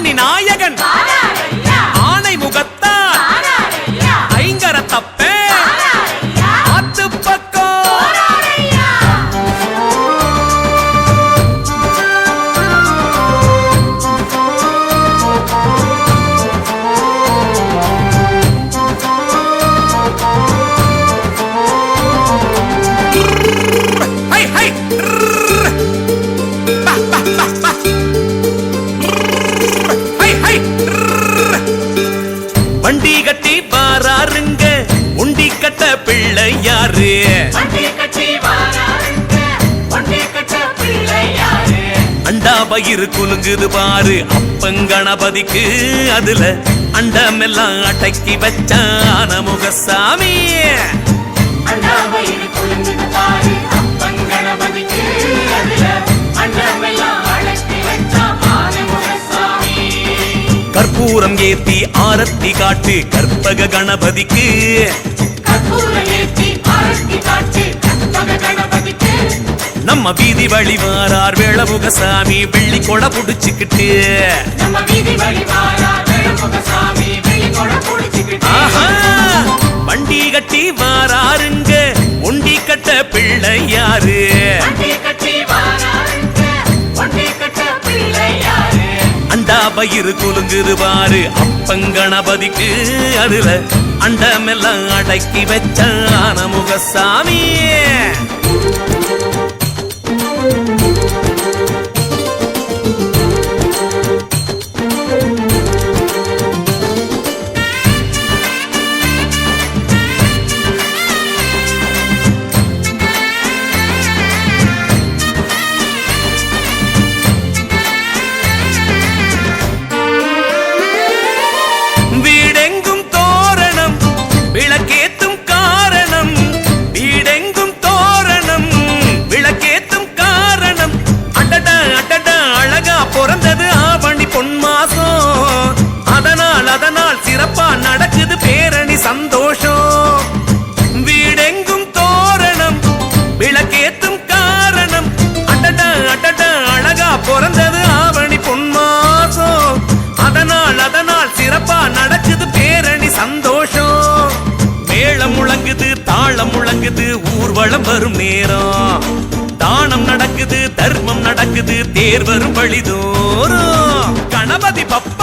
நாயகன். கட்ட பிள்ளை யாரு அண்டா பயிறு குலுங்குது பாரு அப்பங்கணபதிக்கு அதுல அண்டமெல்லாம் அடக்கி வச்சான முகசாமி கற்பூரம் ஏத்தி ஆரத்தி காட்டு கற்பக கணபதிக்கு. நம்ம வீதி வழி வாரார் வேளமுகசாமி வெள்ளி கொடை புடிச்சுக்கிட்டு. வண்டி கட்டி வாராருங்க ஒண்டி கட்ட பிள்ளை யாரு? பயிறு குலுங்குது பாரு அப்பங்கணபதிக்கு அதுல அண்டமெல்லாம் அடக்கி வச்சான முகசாமி தாளம் முழங்குது ஊர்வலம் வரும் நேரம். தானம் நடக்குது தர்மம் நடக்குது தேர் வரும் வழிதோறும். கணபதி பப்ப